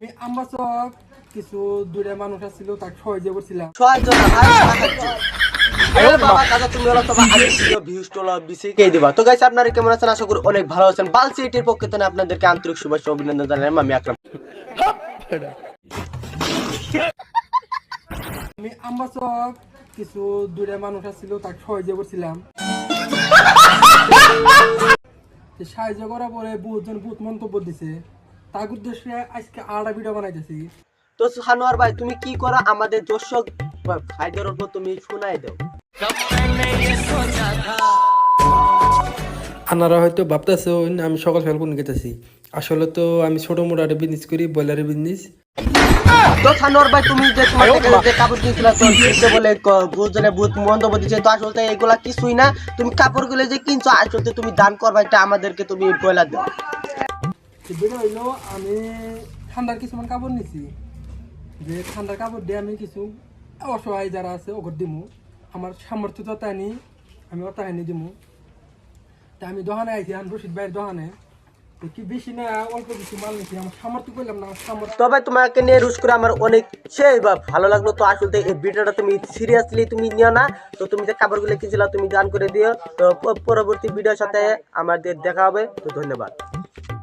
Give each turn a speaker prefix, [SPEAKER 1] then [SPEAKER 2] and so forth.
[SPEAKER 1] আমি আমবাসক কিছু দূরে মানুষ তাকে করছিলাম
[SPEAKER 2] সাহায্য তো গাইস আপনারা কেমন আছেন? আশা করি অনেক ভালো আছেন। বালসি এটির পক্ষে থেকে আপনাদেরকে আন্তরিক শুভেচ্ছা অভিনন্দন জানাই আমি আকরাম।
[SPEAKER 1] আমি আমবাসক কিছু দূরে মানুষ তাকে করছিলাম সাহায্য করার পরে বহুজন বহুত মন্তব্য দিছে। তার উদ্দেশ্যে আজকে আড়া ভিডিও বানাইতেছি।
[SPEAKER 2] তো সানোয়ার ভাই তুমি কি করো? আমাদের দর্শক ভাইদের উপর তুমি শোনাই দাও।
[SPEAKER 1] আপনারা হয়তো আমি সকাল সকাল কোন গেতেছি আসলে তো আমি ছোট মোটো একটা বিজনেস করি ব্রয়লারের বিজনেস
[SPEAKER 2] তো সানোয়ার ভাই তুমি যে তোমার যে কাপড় কিনছিলে তো কিনতে বলে বহুত মন্তব্য দিচ্ছে তো আসলে এগুলা কিছুই না। তুমি কাপড়গুলো যে কিনছো আসলে তুমি দান করবা এটা আমাদেরকে তুমি বলে দাও।
[SPEAKER 1] যেটা হইল আমি ঠান্ডার কিছুমান কাপড় নিছি। যে ঠান্ডার কাপড় দিয়ে আমি কিছু অসহায় যারা আছে ওগর দিমু। আমার সামর্থ্য তো তাই নি আমি অত হানি দিমু। তা আমি দোকানে আইছি, আমি রশিদ ভাইয়ের দোকানে।
[SPEAKER 2] তবে তোমাকে নিয়ে রুশ করে আমার অনেক সেই ভালো লাগল তো আসলে এই ভিডিওটা তুমি সিরিয়াসলি তুমি নিও না। তো তুমি যে কাপড়গুলো কিনছিল, তুমি দান করে দিও। তো পরবর্তী ভিডিওর সাথে আমাদের দেখা হবে। তো ধন্যবাদ।